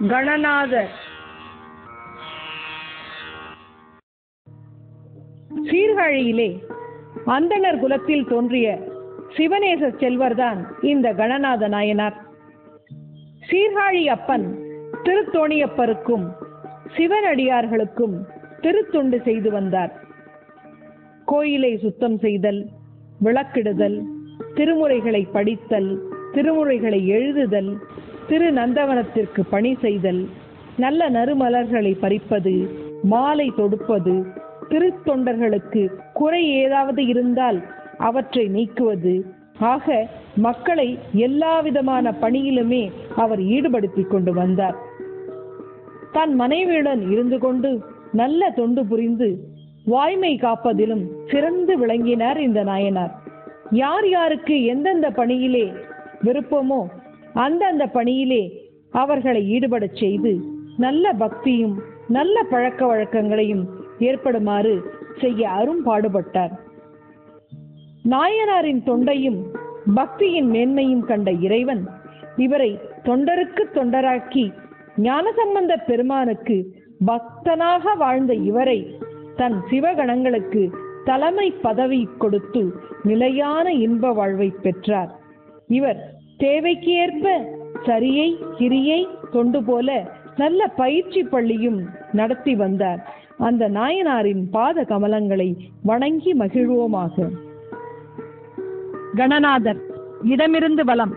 கணநாதர் சீர்காழியிலே அந்தணர் குலத்தில் தோன்றிய சிவநேச செல்வர்தான் இந்த கணநாத நாயனார். சீர்காழி அப்பன் திருத்தோணியப்பருக்கும் சிவனடியார்களுக்கும் திருத்தொண்டு செய்து வந்தார். கோயிலை சுத்தம் செய்தல் விளக்கிடுதல் திருமுறைகளை படித்தல் திருமுறைகளை எழுதுதல் திரு நந்தவனத்திற்கு பணி செய்தல் நல்ல நறுமலர்களை பறிப்பது மாலை தொடுப்பது திருத்தொண்டர்களுக்கு குறை ஏதாவது இருந்தால் அவற்றை நீக்குவது. ஆக மக்களை எல்லாவிதமான பணியிலுமே அவர் ஈடுபடுத்திக் கொண்டு வந்தார். தன் மனைவியுடன் இருந்து கொண்டு நல்ல தொண்டு புரிந்து வாய்மை காப்பதிலும் சிறந்து விளங்கினார் இந்த நாயனார். யார் யாருக்கு எந்தெந்த பணியிலே விருப்பமோ அந்தந்த பணியிலே அவர்களை ஈடுபடச் செய்து நல்ல பக்தியும் நல்ல பழக்க வழக்கங்களையும் ஏற்படுமாறு செய்ய அரும் பாடுபட்டார். நாயனாரின் தொண்டையும் பக்தியின் மேன்மையும் கண்ட இறைவன் இவரை தொண்டருக்கு தொண்டராக்கி ஞானசம்பந்த பெருமானுக்கு பக்தனாக வாழ்ந்த இவரை தன் சிவகணங்களுக்கு தலைமை பதவி கொடுத்து நிலையான இன்ப வாழ்வை பெற்றார். இவர் தேவைக்கு ஏற்ப சரியை கிரியை தொண்டு போல நல்ல பயிற்சி பள்ளியும் நடத்தி வந்தார். அந்த நாயனாரின் பாத கமலங்களை வணங்கி மகிழ்வோமாக. கணநாதர் இடமிருந்து வலம்.